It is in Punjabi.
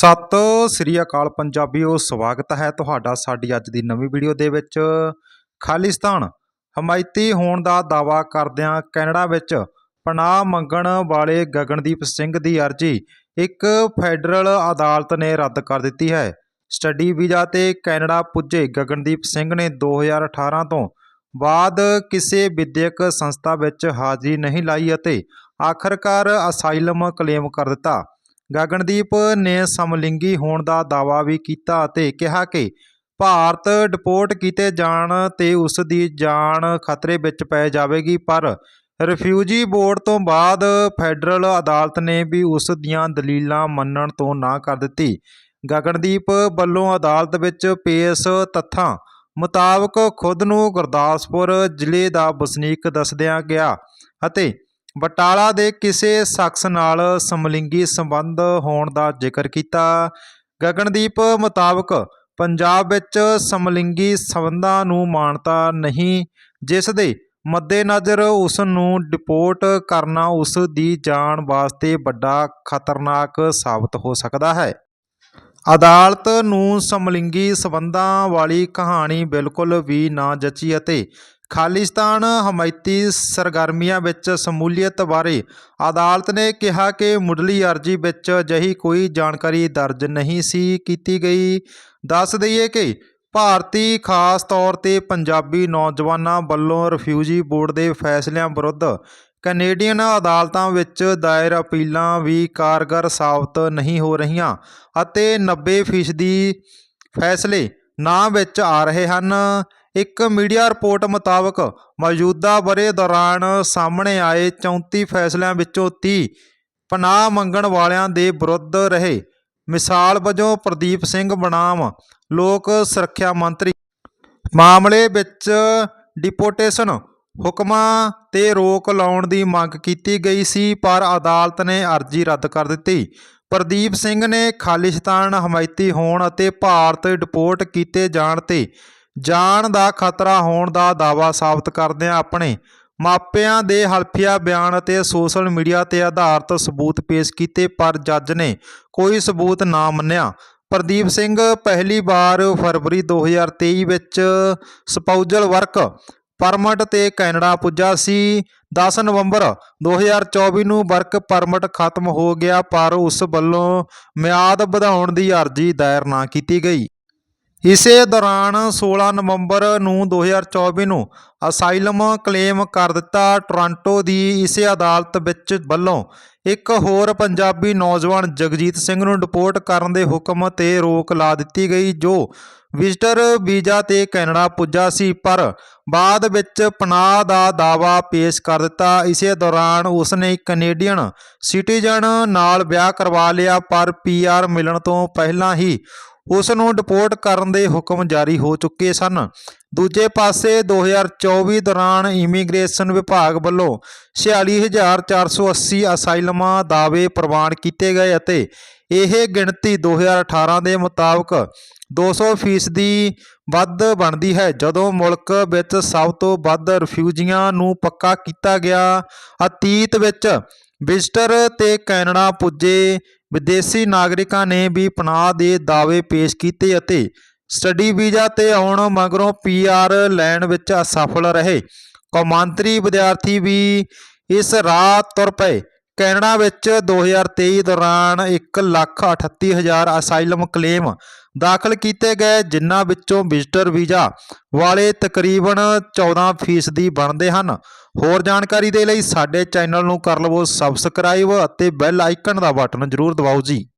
ਸਤਿ ਸ੍ਰੀ ਅਕਾਲ ਪੰਜਾਬੀਓ, ਸਵਾਗਤ ਹੈ ਤੁਹਾਡਾ ਸਾਡੀ ਅੱਜ ਦੀ ਨਵੀਂ ਵੀਡੀਓ ਦੇ ਵਿੱਚ। ਖਾਲਿਸਤਾਨ, ਹਮਾਇਤੀ ਹੋਣ ਦਾ ਦਾਅਵਾ ਕਰਦਿਆਂ ਕੈਨੇਡਾ ਵਿੱਚ ਪਨਾਹ ਮੰਗਣ ਵਾਲੇ ਗਗਨਦੀਪ ਸਿੰਘ ਦੀ ਅਰਜ਼ੀ ਇੱਕ ਫੈਡਰਲ ਅਦਾਲਤ ਨੇ ਰੱਦ ਕਰ ਦਿੱਤੀ ਹੈ। ਸਟੱਡੀ ਵੀਜ਼ਾ ਤੇ ਕੈਨੇਡਾ ਪੁੱਜੇ ਗਗਨਦੀਪ ਸਿੰਘ ਨੇ 2018 ਤੋਂ ਬਾਅਦ ਕਿਸੇ ਵਿਦਿਅਕ ਸੰਸਥਾ ਵਿੱਚ ਹਾਜ਼ਰੀ ਨਹੀਂ ਲਾਈ ਅਤੇ ਆਖਰਕਾਰ ਅਸਾਈਲਮ ਕਲੇਮ ਕਰ ਦਿੱਤਾ। ਗਗਨਦੀਪ ਨੇ ਸਮਲਿੰਗੀ ਹੋਣ ਦਾ ਦਾਅਵਾ ਵੀ ਕੀਤਾ ਅਤੇ ਕਿਹਾ ਕਿ ਭਾਰਤ ਡਿਪੋਰਟ ਕੀਤੇ ਜਾਣ ਤੇ ਉਸ ਦੀ ਜਾਨ ਖਤਰੇ ਵਿੱਚ ਪੈ ਜਾਵੇਗੀ, ਪਰ ਰਿਫਿਊਜੀ ਬੋਰਡ ਤੋਂ ਬਾਅਦ ਫੈਡਰਲ ਅਦਾਲਤ ਨੇ ਵੀ ਉਸ ਦੀਆਂ ਦਲੀਲਾਂ ਮੰਨਣ ਤੋਂ ਨਾ ਕਰ ਦਿੱਤੀ। ਗਗਨਦੀਪ ਵੱਲੋਂ ਅਦਾਲਤ ਵਿੱਚ ਪੇਸ਼ ਤੱਥਾਂ ਮੁਤਾਬਕ ਖੁਦ ਨੂੰ ਗੁਰਦਾਸਪੁਰ ਜ਼ਿਲ੍ਹੇ ਦਾ ਵਸਨੀਕ ਦੱਸਦਿਆਂ ਗਿਆ ਅਤੇ ਬਟਾਲਾ ਦੇ ਕਿਸੇ ਸ਼ਖਸ ਨਾਲ ਸਮਲਿੰਗੀ ਸੰਬੰਧ ਹੋਣ ਦਾ ਜ਼ਿਕਰ ਕੀਤਾ। ਗਗਨਦੀਪ ਮੁਤਾਬਕ ਪੰਜਾਬ ਵਿੱਚ ਸਮਲਿੰਗੀ ਸੰਬੰਧਾਂ ਨੂੰ ਮਾਨਤਾ ਨਹੀਂ, ਜਿਸ ਦੇ ਮੱਦੇਨਜ਼ਰ ਉਸ ਨੂੰ ਡਿਪੋਰਟ ਕਰਨਾ ਉਸ ਦੀ ਜਾਨ ਵਾਸਤੇ ਵੱਡਾ ਖਤਰਨਾਕ ਸਾਬਤ ਹੋ ਸਕਦਾ ਹੈ। ਅਦਾਲਤ ਨੂੰ ਸਮਲਿੰਗੀ ਸਬੰਧਾਂ ਵਾਲੀ ਕਹਾਣੀ ਬਿਲਕੁਲ ਵੀ ਨਾ ਜਚੀ ਅਤੇ ਖਾਲਿਸਤਾਨ ਹਮਾਇਤੀ ਸਰਗਰਮੀਆਂ ਵਿੱਚ ਸਮੂਲੀਅਤ ਬਾਰੇ ਅਦਾਲਤ ਨੇ ਕਿਹਾ ਕਿ ਮੁੱਢਲੀ ਅਰਜ਼ੀ ਵਿੱਚ ਅਜਿਹੀ ਕੋਈ ਜਾਣਕਾਰੀ ਦਰਜ ਨਹੀਂ ਸੀ ਕੀਤੀ ਗਈ। ਦੱਸ ਦਈਏ ਕਿ ਭਾਰਤੀ ਖਾਸ ਤੌਰ ਤੇ ਪੰਜਾਬੀ ਨੌਜਵਾਨਾਂ ਵੱਲੋਂ ਰਿਫਿਊਜੀ ਬੋਰਡ ਦੇ ਫੈਸਲਿਆਂ ਵਿਰੁੱਧ ਕੈਨੇਡੀਅਨ ਅਦਾਲਤਾਂ ਵਿੱਚ ਦਾਇਰ ਅਪੀਲਾਂ ਵੀ ਕਾਰਗਰ ਸਾਬਤ ਨਹੀਂ ਹੋ ਰਹੀਆਂ ਅਤੇ 90% ਫੈਸਲੇ ਨਾ ਵਿੱਚ ਆ ਰਹੇ ਹਨ। ਇੱਕ ਮੀਡੀਆ ਰਿਪੋਰਟ ਮੁਤਾਬਕ ਮੌਜੂਦਾ ਬਰੇ ਦੌਰਾਨ ਸਾਹਮਣੇ ਆਏ 34 ਫੈਸਲਿਆਂ ਵਿੱਚੋਂ 30 ਪਨਾਹ ਮੰਗਣ ਵਾਲਿਆਂ ਦੇ ਵਿਰੁੱਧ ਰਹੇ। ਮਿਸਾਲ ਵਜੋਂ ਪ੍ਰਦੀਪ ਸਿੰਘ ਬਨਾਮ, ਲੋਕ ਸੁਰੱਖਿਆ ਮੰਤਰੀ। ਮਾਮਲੇ ਵਿੱਚ ਡਿਪੋਟੇਸ਼ਨ ਹੁਕਮਾਂ ਤੇ ਰੋਕ ਲਾਉਣ ਦੀ ਮੰਗ ਕੀਤੀ ਗਈ ਸੀ, ਪਰ ਅਦਾਲਤ ਨੇ ਅਰਜ਼ੀ ਰੱਦ ਕਰ ਦਿੱਤੀ। ਪ੍ਰਦੀਪ ਸਿੰਘ ਨੇ ਖਾਲਿਸਤਾਨ ਹਮਾਇਤੀ ਹੋਣ ਅਤੇ ਭਾਰਤ ਡਿਪੋਰਟ ਕੀਤੇ ਜਾਣ ਤੇ ਜਾਣ ਦਾ ਖਤਰਾ ਹੋਣ ਦਾ ਦਾਅਵਾ ਸਾਬਤ ਕਰਦਿਆਂ ਆਪਣੇ ਮਾਪਿਆਂ ਦੇ ਹਲਫੀਆ ਬਿਆਨ ਅਤੇ ਸੋਸ਼ਲ ਮੀਡੀਆ ਤੇ ਆਧਾਰਿਤ ਸਬੂਤ ਪੇਸ਼ ਕੀਤੇ, ਪਰ ਜੱਜ ਨੇ ਕੋਈ ਸਬੂਤ ਨਾ ਮੰਨਿਆ। ਪ੍ਰਦੀਪ ਸਿੰਘ ਪਹਿਲੀ ਵਾਰ ਫਰਵਰੀ 2023 ਵਿੱਚ ਸਪਾਊਜਲ ਵਰਕ ਪਰਮਿਟ ਤੇ ਕੈਨੇਡਾ ਪੁੱਜਾ ਸੀ। 10 ਨਵੰਬਰ 2024 ਨੂੰ ਵਰਕ ਪਰਮਿਟ ਖਤਮ ਹੋ ਗਿਆ, ਪਰ ਉਸ ਵੱਲੋਂ ਮਿਆਦ ਵਧਾਉਣ ਦੀ ਅਰਜ਼ੀ ਦਾਇਰ ਨਾ ਕੀਤੀ ਗਈ। ਇਸੇ ਦੌਰਾਨ 16 ਨਵੰਬਰ ਨੂੰ 2024 ਨੂੰ ਅਸਾਈਲਮ ਕਲੇਮ ਕਰ ਦਿੱਤਾ ਟੋਰਾਂਟੋ ਦੀ ਇਸੇ ਅਦਾਲਤ ਵਿੱਚ ਵੱਲੋਂ ਇੱਕ ਹੋਰ ਪੰਜਾਬੀ ਨੌਜਵਾਨ ਜਗਜੀਤ ਸਿੰਘ ਨੂੰ ਡਿਪੋਰਟ ਕਰਨ ਦੇ ਹੁਕਮ ਤੇ ਰੋਕ ਲਾ ਦਿੱਤੀ ਗਈ, ਜੋ ਵਿਜ਼ਟਰ ਵੀਜ਼ਾ ਤੇ ਕੈਨੇਡਾ ਪੁੱਜਾ ਸੀ, ਪਰ ਬਾਅਦ ਵਿੱਚ ਪਨਾਹ ਦਾ ਦਾਅਵਾ ਪੇਸ਼ ਕਰ ਦਿੱਤਾ। ਇਸੇ ਦੌਰਾਨ ਉਸਨੇ ਕੈਨੇਡੀਅਨ ਸਿਟੀਜ਼ਨ ਨਾਲ ਵਿਆਹ ਕਰਵਾ ਲਿਆ, ਪਰ ਪੀਆਰ ਮਿਲਣ ਤੋਂ ਪਹਿਲਾਂ ਹੀ ਉਸ ਨੂੰ ਡਿਪੋਰਟ ਕਰਨ ਦੇ ਹੁਕਮ ਜਾਰੀ ਹੋ ਚੁੱਕੇ ਸਨ। ਦੂਜੇ ਪਾਸੇ 2024 ਦੌਰਾਨ ਇਮੀਗ੍ਰੇਸ਼ਨ ਵਿਭਾਗ ਵੱਲੋਂ 46480 ਅਸਾਈਲਮਾਂ ਦਾਅਵੇ ਪ੍ਰਵਾਨ ਕੀਤੇ ਗਏ ਅਤੇ ਇਹ ਗਿਣਤੀ 2018 ਦੇ ਮੁਤਾਬਕ 200 ਫੀਸਦੀ ਵੱਧ ਬਣਦੀ ਹੈ, ਜਦੋਂ ਮੁਲਕ ਵਿੱਚ ਸਭ ਤੋਂ ਵੱਧ ਰਿਫਿਊਜੀਆਂ ਨੂੰ ਪੱਕਾ ਕੀਤਾ ਗਿਆ। ਅਤੀਤ ਵਿੱਚ ਵਿਜ਼ਟਰ ਤੇ ਕੈਨੇਡਾ ਪੁੱਜੇ। ਵਿਦੇਸ਼ੀ ਨਾਗਰਿਕਾਂ ਨੇ ਵੀ ਪਨਾਹ ਦੇ ਦਾਅਵੇ ਪੇਸ਼ ਕੀਤੇ ਅਤੇ ਸਟੱਡੀ ਵੀਜ਼ਾ ਤੇ ਆਉਣ ਮਗਰੋਂ ਪੀਆਰ ਲੈਣ ਵਿੱਚ ਅਸਫਲ ਰਹੇ। ਕੌਮਾਂਤਰੀ ਵਿਦਿਆਰਥੀ ਵੀ ਇਸ ਰਾਹ ਤੁਰ ਪਏ। ਕੈਨੇਡਾ ਵਿੱਚ 2023 ਦੌਰਾਨ 138000 ਅਸਾਈਲਮ ਕਲੇਮ ਦਾਖਲ ਕੀਤੇ ਗਏ, ਜਿਨ੍ਹਾਂ ਵਿੱਚੋਂ ਵਿਜ਼ਟਰ ਵੀਜ਼ਾ ਵਾਲੇ ਤਕਰੀਬਨ 14% ਬਣਦੇ ਹਨ। ਹੋਰ ਜਾਣਕਾਰੀ ਦੇ ਲਈ ਸਾਡੇ ਚੈਨਲ ਨੂੰ ਕਰ ਲਵੋ ਸਬਸਕ੍ਰਾਈਬ ਅਤੇ ਬੈਲ ਆਈਕਨ ਦਾ ਬਟਨ ਜ਼ਰੂਰ ਦਬਾਓ ਜੀ।